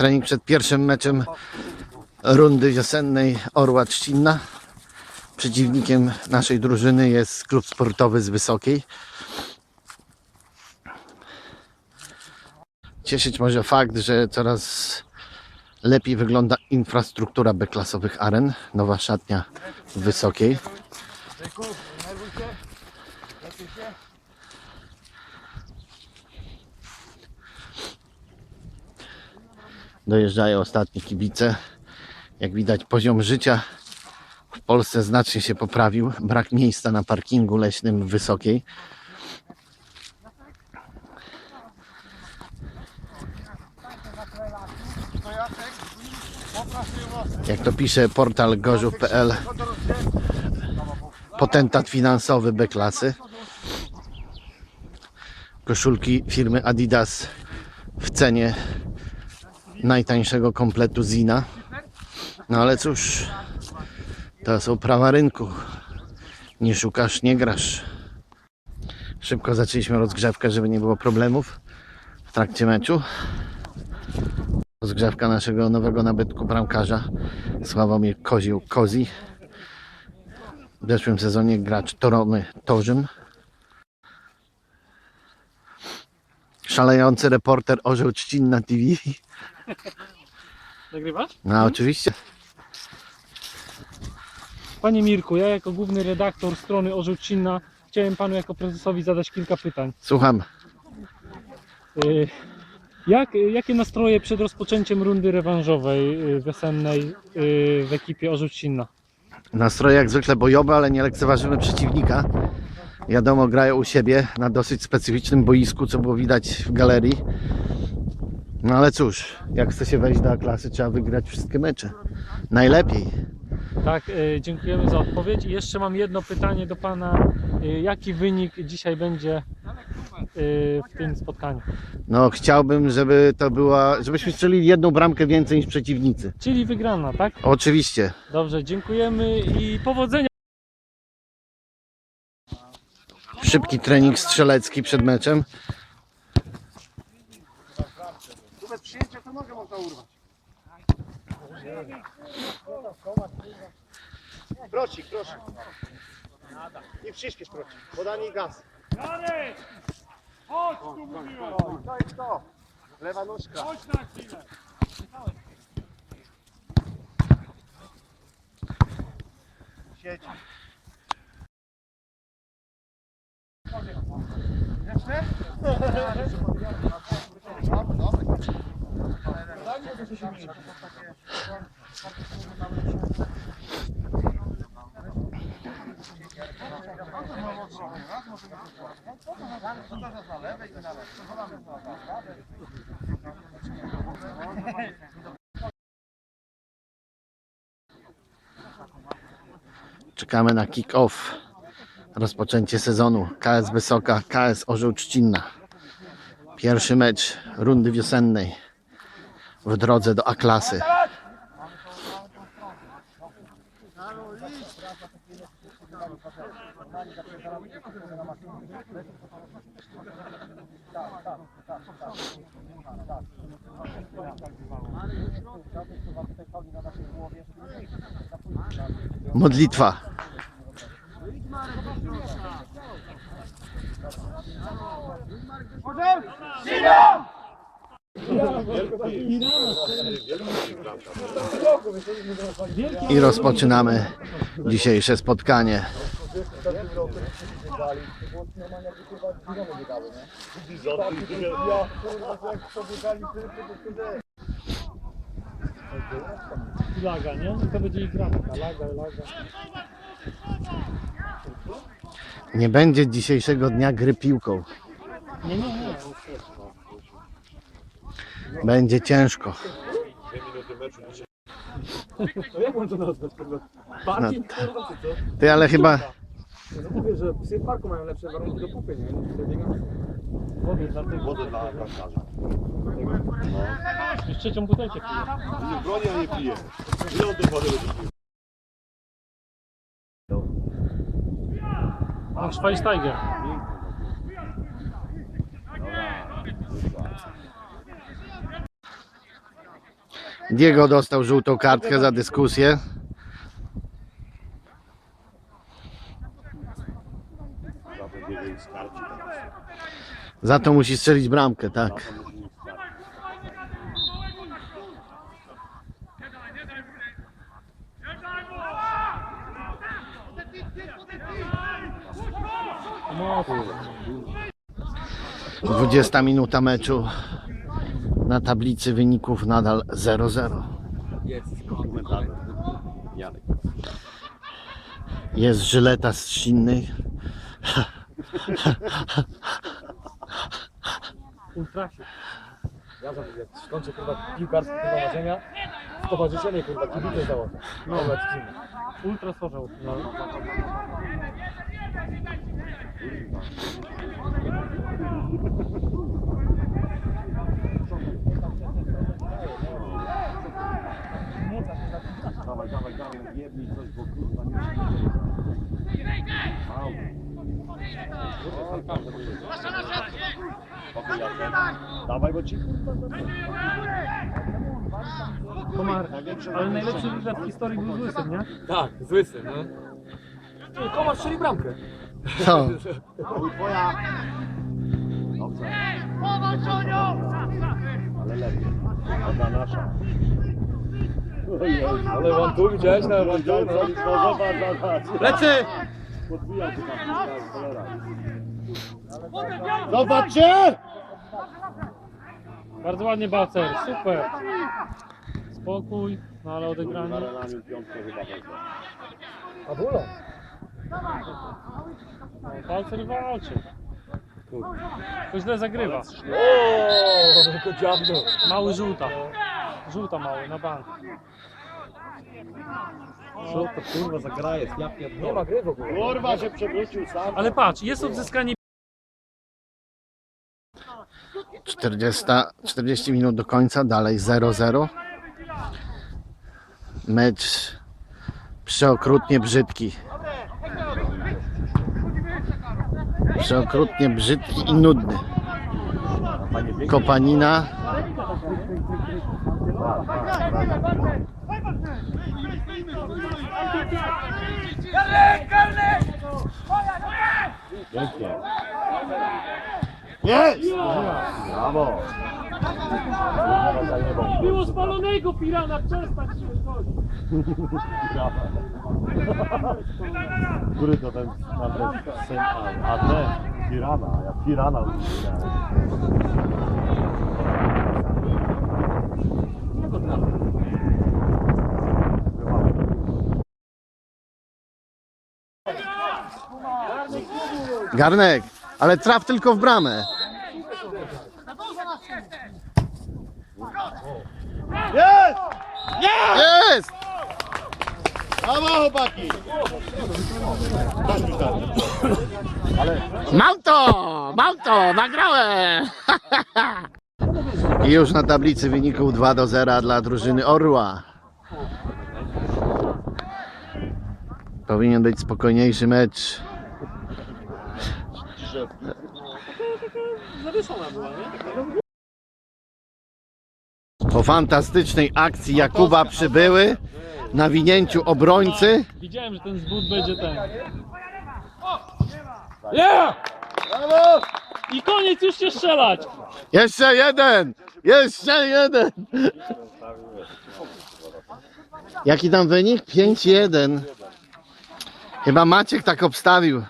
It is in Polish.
Trening przed pierwszym meczem rundy wiosennej Orła Trzcinna. Przeciwnikiem naszej drużyny jest klub sportowy z Wysokiej. Cieszyć może fakt, że coraz lepiej wygląda infrastruktura B-klasowych aren. Nowa szatnia w Wysokiej. Dojeżdżają ostatnie kibice. Jak widać poziom życia w Polsce znacznie się poprawił. Brak miejsca na parkingu leśnym w Wysokiej. Jak to pisze portal gorzów.pl potentat finansowy B klasy. Koszulki firmy Adidas w cenie najtańszego kompletu Zina. No ale cóż, to są prawa rynku. Nie szukasz, nie grasz. Szybko zaczęliśmy rozgrzewkę, żeby nie było problemów w trakcie meczu. Rozgrzewka naszego nowego nabytku bramkarza Sławomir Kozioł Kozi. W zeszłym sezonie gracz Torony Torzym. Szalejący reporter Orzeł Trzcinna TV. Nagrywasz? No oczywiście. Panie Mirku, ja jako główny redaktor strony Orzełcinna chciałem panu jako prezesowi zadać kilka pytań. Słucham. Y, Jak, jakie nastroje przed rozpoczęciem rundy rewanżowej y, wiosennej y, w ekipie Orzełcinna? Nastroje jak zwykle bojowe, ale nie lekceważymy przeciwnika. Wiadomo, grają u siebie na dosyć specyficznym boisku, co było widać w galerii. No ale cóż, jak chce się wejść do A-klasy, trzeba wygrać wszystkie mecze. Najlepiej. Tak, y, dziękujemy za odpowiedź. I jeszcze mam jedno pytanie do pana. Y, Jaki wynik dzisiaj będzie y, w tym spotkaniu? No chciałbym, żeby to była, żebyśmy strzelili jedną bramkę więcej niż przeciwnicy. Czyli wygrana, tak? Oczywiście. Dobrze, dziękujemy i powodzenia. Szybki trening strzelecki przed meczem. Przyjęcia to nogę można urwać. Procik, proszę. Nie przyspiesz procik. Podanie i gaz. Chodź tu mówiłem! To jest to. Lewa nóżka. Chodź na chwilę! Siedź. Jeszcze? Czekamy na kick-off. Rozpoczęcie sezonu. KS Wysoka, KS Orzeł Trzcinna. Pierwszy mecz rundy wiosennej w drodze do A-klasy. Modlitwa. I rozpoczynamy dzisiejsze spotkanie. Laga, nie? I to będzie ich. Laga, laga. Nie będzie dzisiejszego dnia gry piłką. Nie, nie, nie. Będzie ciężko. Jak mam to nazwać? kurwa? Parking, kurwa, czy co? Ty ale chyba No mówię, że psy w parku mają lepsze warunki do pupy, nie? No biegam. Wody dla tych. Wodę dla bramkarza. Już trzecią butelkę piję. Nie broni, a nie pije. Ile on tej wody będzie pił? Mam Schweinsteiger. Diego dostał żółtą kartkę za dyskusję. Za to musi strzelić bramkę, tak. 20 minuta meczu. Na tablicy wyników nadal 0-0. Komentator. Janek. Jest żyleta z Sinnej. Ultrasie. Ja za jak skończę kurwa piłkarskie kurwa marzenia, stowarzyszenie kurwa kibice założę. No, Ultras orzeł. No. Dawaj, dawaj, dawaj, jebnij coś, bo kurwa nie. Dawaj, bo ci kurwa Komar, ale najlepszy wywiad w historii był z Łysem, nie? Tak, z łysy, no. Ty, Komar strzeli bramkę. Co? Mały twoja. Dobrze. Ale lepiej. Ona nasza. Ale wam tu widziałeś na wam tu, no. Zobacz, zobacz. Lecy! Podbijam się tam, cholera. Zobaczcie! Bardzo ładnie Bacer, super. Spokój, no ale odegranie. A bólo. No, Bacer walczy. To źle zagrywa. Ooo, tylko dziabno. Mały żółta. Żółta mały, na bank. Co to kurwa za gra jest? Ja pierdolę. Nie ma gry w ogóle. Kurwa się przewrócił sam. Ale patrz, jest odzyskanie 40, 40 minut do końca, dalej 0-0. Mecz przeokrutnie brzydki. Przeokrutnie brzydki i nudny. Kopanina. Pięknie. Jest! Brawo! Było spalonego pirana, przestań się chodzi. Który to ten, ten syn, a, a ten, Pirana, ja Pirana Garnek, ale traf tylko w bramę. Jest! Jest! Brawo chłopaki! Mam to! Nagrałem! I już na tablicy wyników 2 do 0 dla drużyny Orła. Powinien być spokojniejszy mecz. Po fantastycznej akcji Jakuba przybyły, nawinięciu obrońcy. Widziałem, że ten zbód będzie ten. Yeah! Brawo! I koniec, już się strzelać! Jeszcze jeden! Jeszcze jeden! Jaki tam wynik? 5-1. Chyba Maciek tak obstawił.